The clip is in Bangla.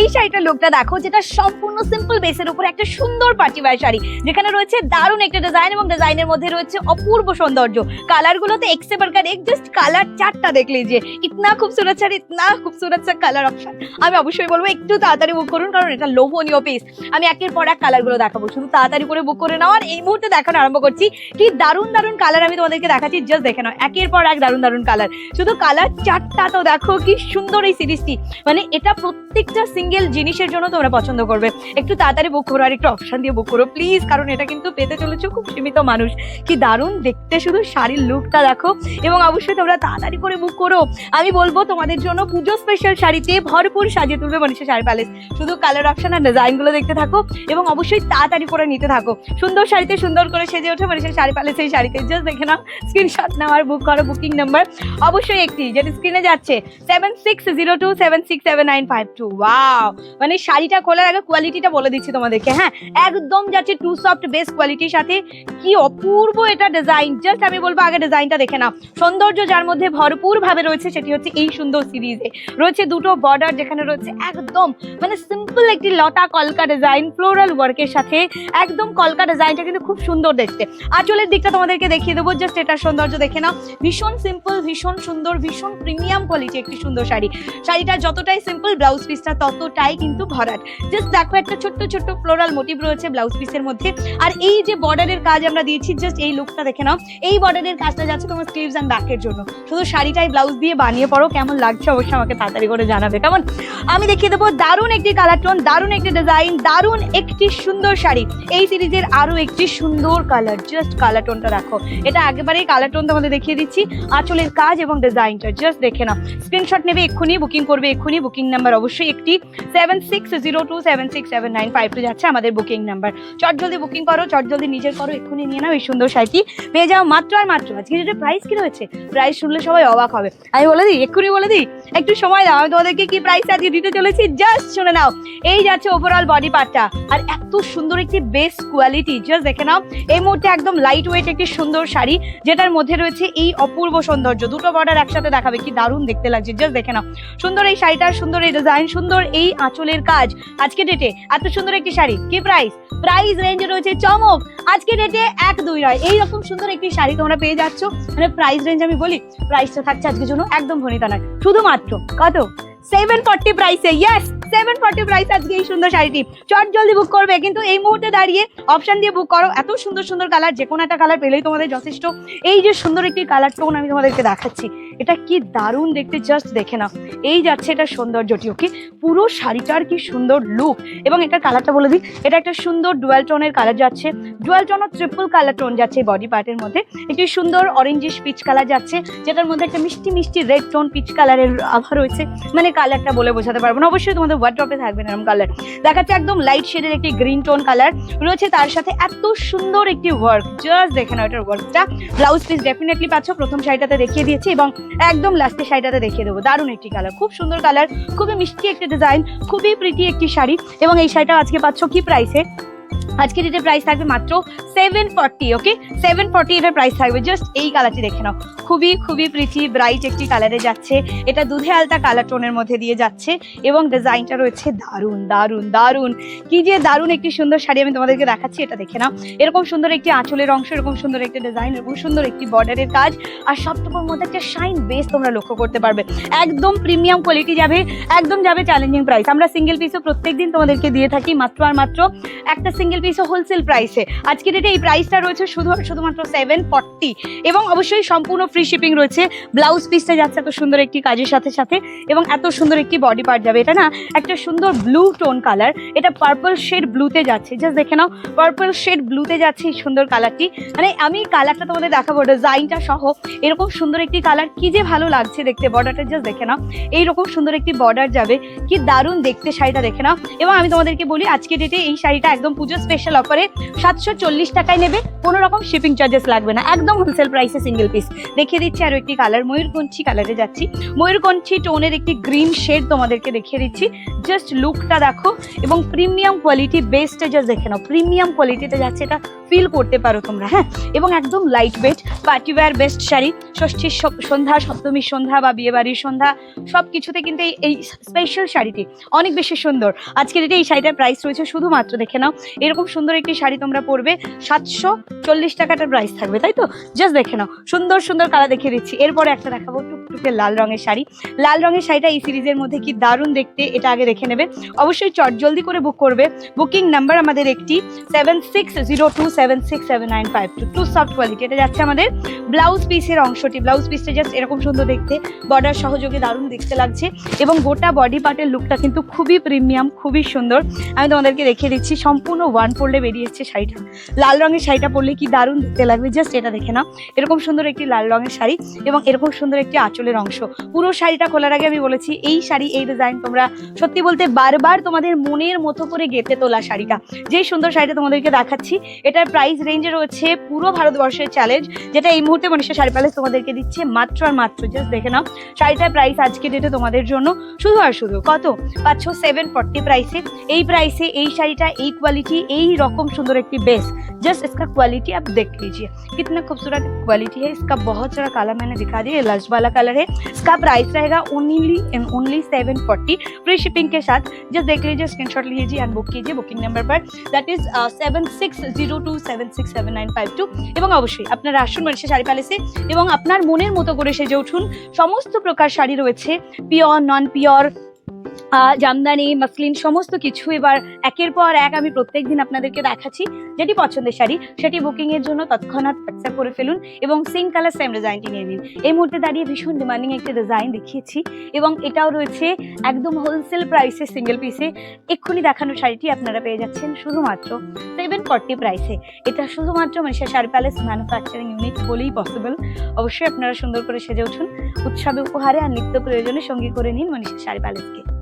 এই শাড়িটার লুকটা দেখো, যেটা সম্পূর্ণ সিম্পল বেসের উপর একটা সুন্দর পার্টি পাটিওয়ার শাড়ি। যেখানে রয়েছে দারুণ একটা ডিজাইন এবং ডিজাইনের মধ্যে রয়েছে অপূর্ব সৌন্দর্য। কালারগুলো তো একসে এক জাস্ট কালার চারটা দেখ লিজিয়ে ইতনা খুবসুরত শাড়ি, ইতনা খুবসুরত সা কালার অপশন আমি অবশ্যই বলব, একটু তাড়াতাড়ি বুক করুন, কারণ এটা লোভনীয় পিস আমি একের পর এক কালারগুলো দেখাবো। শুধু তাড়াতাড়ি করে বুক করে নাও, আর এই মুহূর্তে দেখানো আরম্ভ করছি কি দারুণ দারুণ কালার আমি তোমাদেরকে দেখাচ্ছি জাস্ট দেখে নাও। একের পর এক দারুণ দারুণ কালার শুধু কালার চারটা তো দেখো কি সুন্দর এই সিরিজটি মানে এটা প্রত্যেকটা সিঙ্গেল জিনিসের জন্য তোমরা পছন্দ করবে। একটু তাড়াতাড়ি বুক করো আর একটু অপশন দিয়ে বুক করো প্লিজ কারণ এটা কিন্তু পেতে চলেছে খুব সীমিত মানুষ। কি দারুণ, দেখতে শুধু শাড়ির লুকটা দেখো। এবং অবশ্যই তোমরা তাড়াতাড়ি করে বুক করো। আমি বলব তোমাদের জন্য পুজো স্পেশাল শাড়িতে ভরপুর সাজিয়ে তুলবে মনীষা শাড়ি প্যালেস শুধু কালার অপশন আর ডিজাইনগুলো দেখতে থাকো এবং অবশ্যই তাড়াতাড়ি করে নিতে থাকো। সুন্দর শাড়িতে সুন্দর করে সেজে ওঠে মনীষা শাড়ি প্যালেস এই শাড়িতে। জাস্ট দেখে নাও স্ক্রিনশট নেওয়ার বুক করো বুকিং নাম্বার অবশ্যই একটি, যেটা স্ক্রিনে যাচ্ছে seven six zero two seven six seven nine five two wow মানে শাড়িটা খোলার আগে কোয়ালিটিটা বলে দিচ্ছি তোমাদেরকে হ্যাঁ? একদম যাচ্ছে টু সফট বেস্ট কোয়ালিটির সাথে। কি অপূর্ব এটা ডিজাইন জাস্ট আমি বলব আগে ডিজাইনটা দেখে নাও। সৌন্দর্য যার মধ্যে ভরপুর ভাবে রয়েছে সেটি হচ্ছে এই সুন্দর সিরিজে রয়েছে দুটো বর্ডার যেখানে রয়েছে একদম মানে সিম্পল একটি লতা কলকা ডিজাইন ফ্লোরাল ওয়ার্কের সাথে। একদম কলকা ডিজাইনটা কিন্তু খুব সুন্দর দেখতে। আঁচলের দিকটা তোমাদেরকে দেখিয়ে দেবো জাস্ট এটার সৌন্দর্য দেখে নাও। ভীষণ সিম্পল ভীষণ সুন্দর, ভীষণ প্রিমিয়াম কোয়ালিটি একটি সুন্দর শাড়ি। শাড়িটা যতটাই সিম্পল ব্লাউজ পিসটা ততটাই কিন্তু ভরাট। জাস্ট দেখো একটা ছোট্ট ছোট্ট ফ্লোরাল মোটিভ রয়েছে ব্লাউজ পিসের মধ্যে। আর এই যে বর্ডারের কাজ আমরা দিয়েছি জাস্ট এই লুকটা দেখে নাও। এই বর্ডারের কাজটা যাচ্ছে তোমার স্লিভস অ্যান্ড ব্যাকের জন্য। শুধু শাড়িটাই ব্লাউজ দিয়ে বানিয়ে পড়ো কেমন লাগছে অবশ্যই আমাকে তাড়াতাড়ি করে জানাবে। কেমন? আমি দেখিয়ে দেবো দারুণ একটি কালার টোন দারুণ একটি ডিজাইন দারুণ একটি সুন্দর শাড়ি। এই সিরিজের আরও একটি সুন্দর কালার জাস্ট কালার টোনটা রাখো এটা একেবারেই কালার টোন তোমাদের দেখিয়ে দিচ্ছি। আঁচলের কাজ এবং ডিজাইনটা জাস্ট দেখে নাও। স্ক্রিনশট নেবে, এক্ষুনি বুকিং করবে, এক্ষুনি বুকিং নাম্বার অবশ্যই একটি। Seven six zero two seven six seven nine five two যাচ্ছে আমাদের বুকিং নাম্বার চট জলদি বুকিং করো, চট জলদি নিজের করো, এক্ষুনি নিয়ে নাও এই সুন্দর শাড়িটি। পেয়ে যাও মাত্র আর মাত্র। আজকে যেটা প্রাইস কি রয়েছে? প্রাইস শুনলে সবাই অবাক হবে। আমি বলে দিই, এক্ষুনি বলে দিই, একটু সময় দাও। আমি তোমাদেরকে কি প্রাইস আজকে দিতে চলেছি? জাস্ট শুনে নাও। এই যাচ্ছে ওভারঅল বডি পার্টটা আর এত সুন্দর একটি বেস্ট কোয়ালিটি জাস্ট দেখে নাও। এই মুহূর্তে একদম লাইট ওয়েট একটি সুন্দর শাড়ি, যেটার মধ্যে রয়েছে এই অপূর্ব সৌন্দর্য। দুটো বর্ডার একসাথে দেখাবে। কি দারুণ দেখতে লাগছে। জাস্ট দেখে নাও। সুন্দর এই শাড়িটার, সুন্দর এই ডিজাইন সুন্দর এই আঁচলের কাজ। আজকে ডেটে এত সুন্দর একটি শাড়ি। কি প্রাইস প্রাইস রেঞ্জে রয়েছে চমক। আজকে ডেটে এক দুই নয়। এইরকম সুন্দর একটি শাড়ি তোমরা পেয়ে যাচ্ছ। মানে প্রাইস রেঞ্জ আমি বলি প্রাইসটা থাকছে আজকের জন্য একদম ভনিতা নয়। শুধুমাত্র কত? সেভেন ফর্টি প্রাইসে ইয়েস সেভেন ফর্টি প্রাইস আজকে এই সুন্দর শাড়িটি। চট জলদি বুক করবে। কিন্তু এই মুহূর্তে দাঁড়িয়ে অপশন দিয়ে বুক করো। এত সুন্দর সুন্দর কালার যে কোনো একটা কালার পেলেই তোমাদের যথেষ্ট। এই যে সুন্দর একটি কালার টোন আমি তোমাদেরকে দেখাচ্ছি। এটা কি দারুণ দেখতে জাস্ট দেখে নাও। এই যাচ্ছে এটা সৌন্দর্যটি ওকে পুরো শাড়িটার কি সুন্দর লুক এবং এটার কালারটা বলে দিই, এটা একটা সুন্দর ডুয়াল টোনের কালার যাচ্ছে। ডুয়াল টোন ও ট্রিপল কালার টোন যাচ্ছে বডি পার্টের মধ্যে। একটি সুন্দর অরেঞ্জিশ পিচ কালার যাচ্ছে, যেটার মধ্যে একটা মিষ্টি মিষ্টি রেড টোন পিচ কালারের আভা রয়েছে। মানে কালারটা বলে বোঝাতে পারব না, অবশ্যই তোমাদের ওয়ার্ড্রপে থাকবে এরকম কালার দেখাচ্ছে একদম লাইট শেডের একটি গ্রিন টোন কালার রয়েছে তার সাথে এত সুন্দর একটি ওয়ার্ক জাস্ট দেখে নাও এটার ওয়ার্কটা ব্লাউজ পিস ডেফিনেটলি পাচ্ছ, প্রথম শাড়িটাতে দেখিয়ে দিয়েছি এবং একদম লাস্টে শাড়িটাতে দেখিয়ে দেবো। দারুণ একটি কালার খুব সুন্দর কালার খুবই মিষ্টি একটি ডিজাইন খুবই প্রীতি একটি শাড়ি এবং এই শাড়িটা আজকে পাচ্ছ কি প্রাইসে আজকে এটার প্রাইস থাকবে মাত্র seven forty okay seven forty এটার প্রাইস থাকবে জাস্ট এই কালারটি দেখে নাও। খুবই খুবই প্রীতি ব্রাইট একটি কালারে যাচ্ছে। এটা দুধে আলতা কালার টোনের মধ্যে দিয়ে যাচ্ছে এবং ডিজাইনটা রয়েছে দারুণ দারুণ দারুণ। কি যে দারুণ একটি সুন্দর শাড়ি আমি তোমাদেরকে দেখাচ্ছি, এটা দেখে নাও। এরকম সুন্দর একটি আঁচলের অংশ, এরকম সুন্দর একটি ডিজাইন এরকম সুন্দর একটি বর্ডারের কাজ। আর সবটুকুর মধ্যে একটা শাইন বেস তোমরা লক্ষ্য করতে পারবে। একদম প্রিমিয়াম কোয়ালিটি যাবে, একদম যাবে চ্যালেঞ্জিং প্রাইস আমরা সিঙ্গেল পিসও প্রত্যেকদিন তোমাদেরকে দিয়ে থাকি মাত্র আর মাত্র একটা সিঙ্গেল পিসও হোলসেল প্রাইসে আজকে ডেটে এই প্রাইসটা রয়েছে শুধু শুধুমাত্র সেভেন ফর্টি এবং অবশ্যই সম্পূর্ণ ফ্রি শিপিং রয়েছে। ব্লাউজ পিসটা যাচ্ছে এত সুন্দর একটি কাজের সাথে সাথে এবং এত সুন্দর একটি বডি পার্ট যাবে। এটা না একটা সুন্দর ব্লু টোন কালার এটা পার্পল শেড ব্লুতে যাচ্ছে। জাস্ট দেখে নাও পার্পল শেড ব্লুতে যাচ্ছে এই সুন্দর কালারটি মানে আমি কালারটা তোমাদের দেখাবো ডিজাইনটা সহ। এরকম সুন্দর একটি কালার কি যে ভালো লাগছে দেখতে বর্ডারটা জাস্ট দেখে নাও। এইরকম সুন্দর একটি বর্ডার যাবে। কি দারুণ দেখতে শাড়িটা দেখে নাও। এবং আমি তোমাদেরকে বলি আজকে ডেটে এই শাড়িটা একদম পুজো স্পেশাল অফারে সাতশো চল্লিশ টাকায় নেবে। কোনো রকম শিপিং চার্জেস লাগবে না। একদম হোলসেল প্রাইসে সিঙ্গেল পিস দেখিয়ে দিচ্ছি আরও একটি কালার ময়ূরকঞ্চি কালারে যাচ্ছি। ময়ূরকঞ্চি টোনের একটি গ্রিন শেড তোমাদেরকে দেখিয়ে দিচ্ছি। জাস্ট লুকটা দেখো এবং প্রিমিয়াম কোয়ালিটি বেস্টে জাস্ট দেখে নাও। প্রিমিয়াম কোয়ালিটিতে যাচ্ছে এটা ফিল করতে পারো তোমরা হ্যাঁ? এবং একদম light weight party wear best sari, ষষ্ঠীর সন্ধ্যা, সপ্তমীর সন্ধ্যা বা বিয়েবাড়ির সন্ধ্যা সব কিছুতে কিন্তু এই- এই স্পেশাল শাড়িটি অনেক বেশি সুন্দর। আজকের এটা এই শাড়িটার প্রাইস রয়েছে শুধুমাত্র দেখে নাও। এরকম সুন্দর একটি শাড়ি তোমরা পরবে। সাতশো চল্লিশ টাকাটা প্রাইস থাকবে, তাই তো? জাস্ট দেখে নাও। সুন্দর সুন্দর কালার দেখিয়ে দিচ্ছি। এরপরে একটা দেখাবো টুকটুকে লাল রঙের শাড়ি। লাল রঙের শাড়িটা এই সিরিজের মধ্যে কি দারুণ দেখতে, এটা আগে দেখে নেবে। অবশ্যই চট জলদি করে বুক করবে। বুকিং নাম্বার আমাদের একটি seven six zero two seven six seven nine five two two soft quality এটা যাচ্ছে আমাদের ব্লাউজ পিসের অংশটি। ব্লাউজ পিসটা জাস্ট এরকম সুন্দর দেখতে। বর্ডার সহযোগে দারুণ দেখতে লাগছে। এবং গোটা বডি পার্টের লুকটা কিন্তু খুবই প্রিমিয়াম খুবই সুন্দর। আমি তোমাদেরকে দেখিয়ে দিচ্ছি সম্পূর্ণ ওয়ান পড়লে বেরিয়ে এসছে শাড়িটা। লাল রঙের শাড়িটা পরলে কি দারুণ দেখতে লাগবে? জাস্ট এটা দেখে নাও। এরকম সুন্দর একটি লাল রঙের শাড়ি এবং এরকম সুন্দর একটি আঁচলের অংশ। পুরো শাড়িটা খোলার আগে আমি বলেছি, এই শাড়ি, এই ডিজাইন তোমরা সত্যি বলতে বারবার তোমাদের মনের মতো করে গেঁথে তোলা শাড়িটা। যেই সুন্দর শাড়িটা তোমাদেরকে দেখাচ্ছি, এটার প্রাইস রেঞ্জে রয়েছে পুরো ভারতবর্ষের চ্যালেঞ্জ যেটা এই মুহূর্তে মনীষা শাড়ি প্যালেস তোমাদেরকে দিচ্ছে মাত্র আর মাত্র। জাস্ট দেখে নাও, শাড়িটার প্রাইস আজকে ডেটে তোমাদের জন্য শুধু আর শুধু কত? পাচ্ছ সেভেন ফর্টি প্রাইসে এই প্রাইসে এই শাড়িটা, এই কোয়ালিটি এই রকম सुंदर एक बेस जस्ट इसका क्वालिटी आप देख लीजिए कितना खूबसूरत क्वालिटी है इसका बहुत सारा कलर मैंने दिखा दिया ये लज वाला कलर है इसका प्राइस रहेगा only only seven forty free shipping के साथ जस्ट देख लीजिए स्क्रीनशॉट लीजिए एंड बुक कीजिए बुकिंग नंबर पर that is seven six zero two seven six seven nine five two এবং অবশ্যই আপনারা আসুন মনীষা শাড়ি প্যালেসে এবং আপনার মনের মতো করে সেজে উঠুন সমস্ত প্রকার শাড়ি রয়েছে pure non pure jamdani, muslin, সমস্ত কিছু এবার একের পর এক আমি প্রত্যেকদিন আপনাদেরকে দেখাচ্ছি। যেটি পছন্দের শাড়ি, সেটি বুকিং এর জন্য তৎক্ষণাৎ হোয়াটসঅ্যাপ করে ফেলুন এবং সেম কালার সেম ডিজাইনটি নিয়ে নিন। এই মুহূর্তে দাঁড়িয়ে ভীষণ ডিমান্ডিং একটি ডিজাইন দেখিয়েছি এবং এটাও রয়েছে একদম হোলসেল প্রাইসে সিঙ্গেল পিসে এক্ষুনি দেখানো শাড়িটি আপনারা পেয়ে যাচ্ছেন শুধুমাত্র সেভেন ফর্টি প্রাইসে এটা শুধুমাত্র Manisha sari palace manufacturing unit বলেই পসিবল অবশ্যই আপনারা সুন্দর করে সেজে উঠুন। উৎসবে উপহারে আর নিত্য প্রয়োজনে সঙ্গী করে নিন মনীষা শাড়ি প্যালেসকে